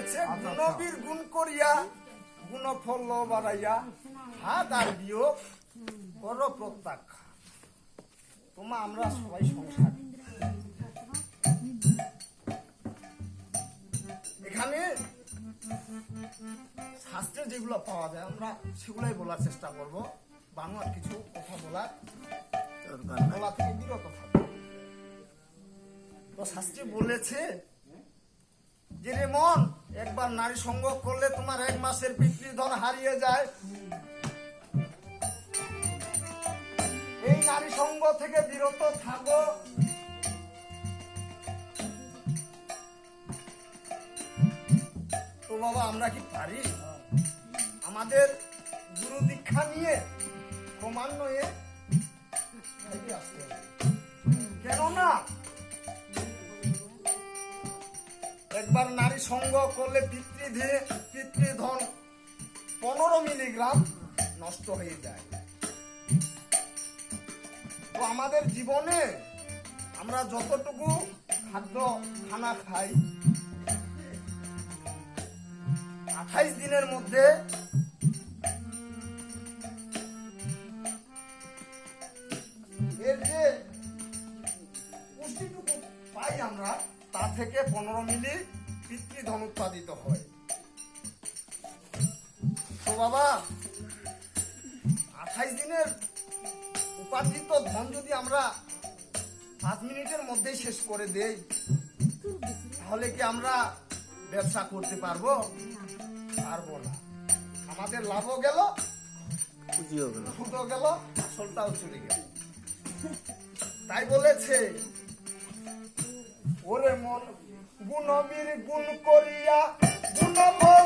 মহাজনের পদ বলেছে গুণবীর গুণ করিয়া গুণ ফল বাড়াইয়া হাত আর বিয়োগ কর প্রত্যাখ্যা তোমা আমরা সবাই সংসার। এখানে শাস্ত্রে যেগুলো পাওয়া যায় আমরা সেগুলাই বলার চেষ্টা করব। বাংলার কিছু কথা বলার বলা থেকে বিরত থাকব তো শাস্ত্রে বলেছে যে রে মন একবার নারী সঙ্গ করলে তোমার এক মাসের পিতৃধন হারিয়ে যায়। এই নারী সঙ্গ থেকে বিরত থাকো। তো বাবা, আমরা কি পারি? আমাদের গুরু দীক্ষা নিয়ে ক্রমান্বয়ে কেননা একবার নারী সঙ্গ করলে পিতৃধে, পিতৃধন পনেরো মিলিগ্রাম নষ্ট হয়ে যায়। তো আমাদের জীবনে আমরা যতটুকু খাদ্য খানা খাই, আঠাইশ দিনের মধ্যে এর যে পুষ্টিটুকু পাই আমরা, তা থেকে পনেরো মিলি পিতৃধন উৎপাদিত হয়। তো বাবা আঠাইশ দিনের উপার্জিত ধন যদি আমরা পাঁচ মিনিটের মধ্যেই শেষ করে দেই তাহলে কি আমরা ব্যবসা করতে পারব? পারব না। আমাদের লাভও গেল সুদও গেল আসলটাও চলে গেল। তাই বলেছে ওরে মন গুণবীর গুণ করিয়া গুণ